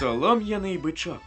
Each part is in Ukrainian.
Солом'яний бичок.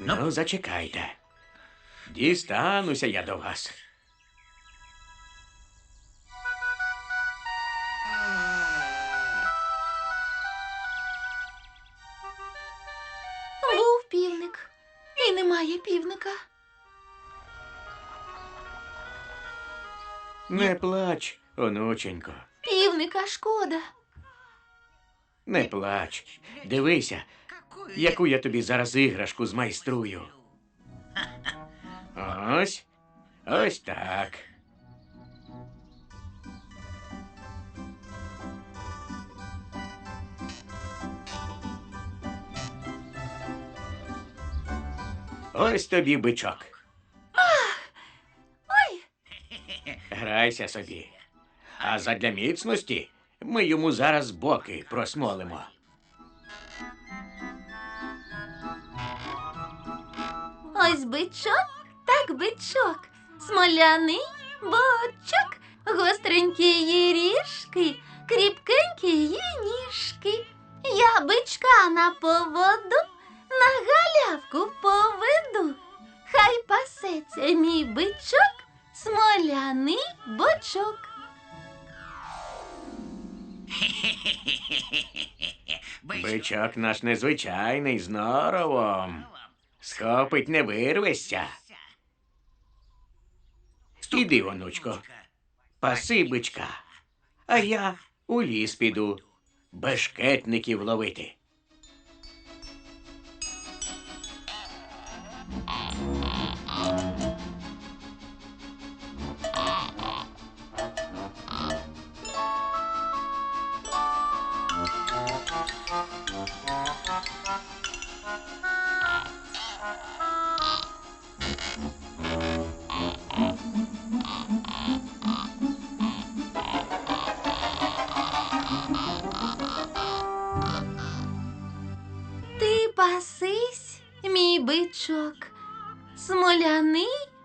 Ну, зачекайте. Дістануся я до вас. Був півник. І немає півника. Не плач, онученько, Півника шкода. не плач. Дивися, яку я тобі зараз іграшку змайструю. Ось, ось так. Ось тобі бичок. Ой, Грайся собі. А задля міцності ми йому зараз боки просмолимо. Ось бичок, так бичок. Смоляний бочок, гостренькі її ріжки, кріпкенькі її ніжки. Я бичка на поводу, на галявку поведу. Хай пасеться мій бичок, смоляний бочок. Бичок наш незвичайний з норовом. Схопить, не вирвешся. Іди, онучко, паси бичка. А я у ліс піду бешкетників ловити.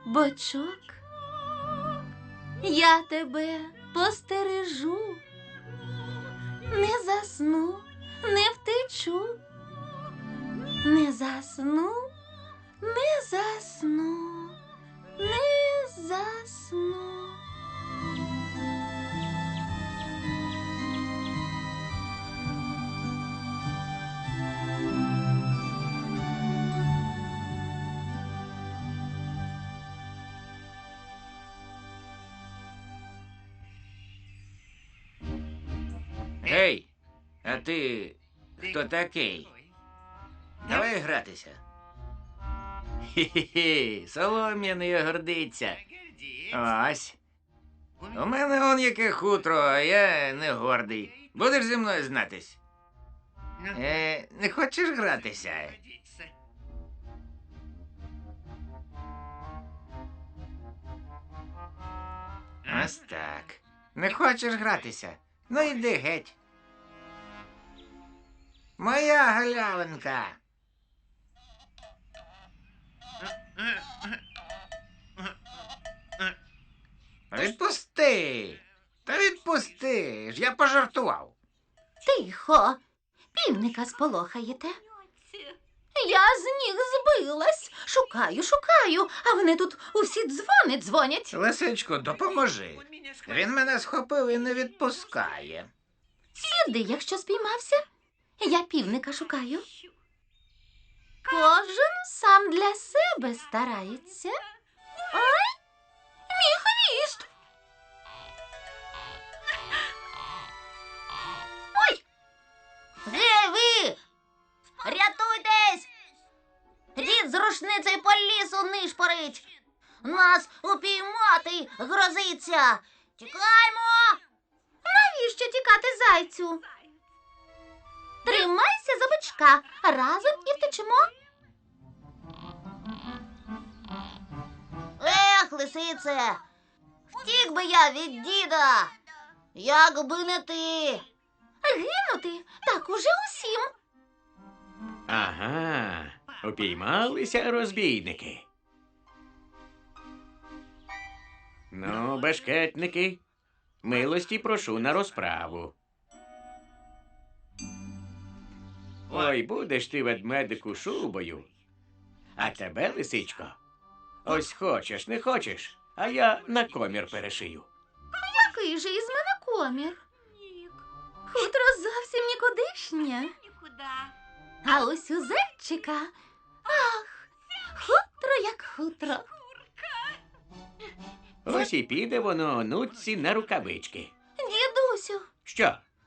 Бочок. Я тебе постережу, не засну, Гей, а ти хто такий? Давай гратися. Хі-хі-хі, солом'яний гордиться. Ось. У мене он яке хутро, а я не гордий. Будеш зі мною знатись? Е, не хочеш гратися? Ось так. Не хочеш гратися? Ну йди геть. Моя галявинка. Відпусти. Та відпусти ж, я пожартував. Тихо. Півника сполохаєте. Я з ніг збилась. Шукаю, шукаю, а вони тут усі дзвони дзвонять. Лисичко, допоможи. Він мене схопив і не відпускає. Сліди, якщо спіймався. Я півника шукаю. Кожен сам для себе старається. Ой, мій хвіст. Ой! Де ви? Рятуйтесь! Дід з рушницею по лісу нишпорить. Нас упіймати грозиться. Тікаймо! Навіщо тікати зайцю? Тримайся за бичка. Разом і втечемо. Ех, лисице, втік би я від діда. Якби не ти. Гинути так уже усім. Ага, упіймалися розбійники. Ну, бешкетники, милості прошу на розправу. Ой, будеш ти ведмедику шубою. А тебе, лисичко, ось хочеш, не хочеш, а я на комір перешию. Який же із мене комір? Хутро зовсім нікудишнє. А ось у зайчика. Ах, хутро як хутро. Ось і піде воно онуці на рукавички. Дідусю, Що?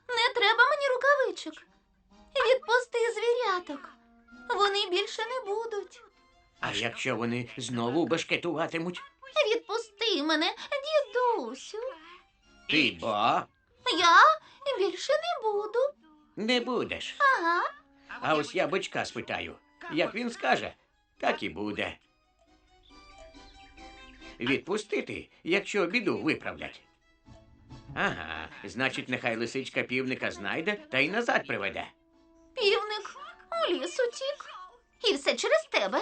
не треба мені рукавичок. Відпусти звіряток. Вони більше не будуть. А якщо вони знову бешкетуватимуть? Відпусти мене, дідусю. Ти бо Я більше не буду. не будеш. Ага. А ось я бичка спитаю. Як він скаже, так і буде. Відпустити, якщо біду виправлять. Ага, значить, нехай лисичка півника знайде та й назад приведе. Півник у ліс утік. І все через тебе.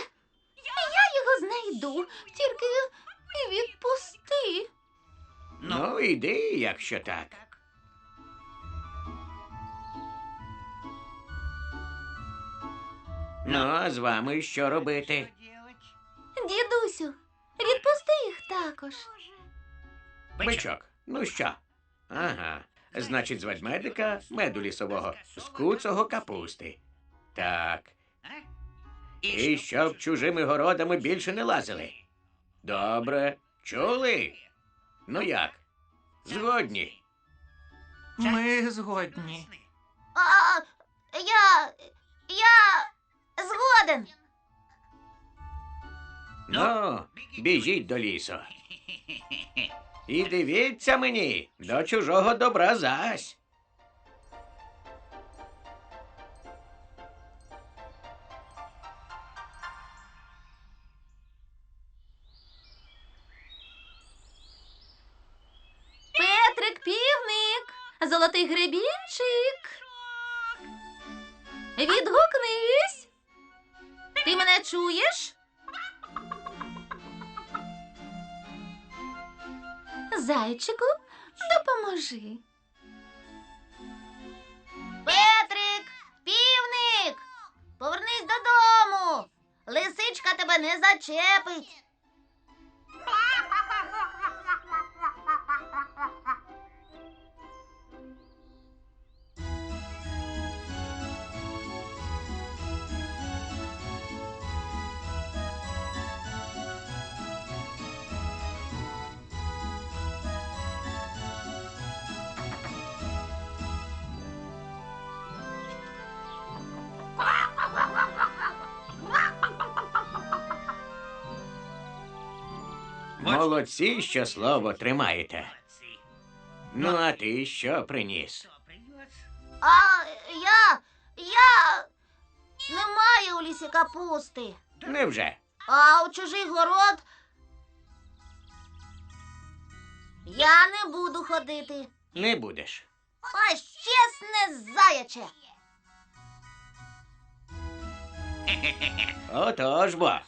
Я його знайду, тільки відпусти. Ну, іди, якщо так. Ну, а з вами що робити? Дідусю, відпусти їх також. Бичок, ну що? Ага. Значить, з ведмедика меду лісового, з куцого капусти. Так. І щоб чужими городами більше не лазили. Добре, чули? Ну як? Згодні. Ми згодні. А, я. я згоден. Ну, біжіть до лісу. І дивіться мені, до чужого добра зась. Петрик півник, золотий гребінчик. Відгукнись. Мене чуєш? Зайчику, допоможи. Петрик, півник, повернись додому. Лисичка тебе не зачепить. Молодці, що слово тримаєте. Ну, а ти що приніс? А я. я. Немає у лісі капусти. Невже? А у чужий город. Я не буду ходити. Не будеш. Ось чесне заяче. Отож бо.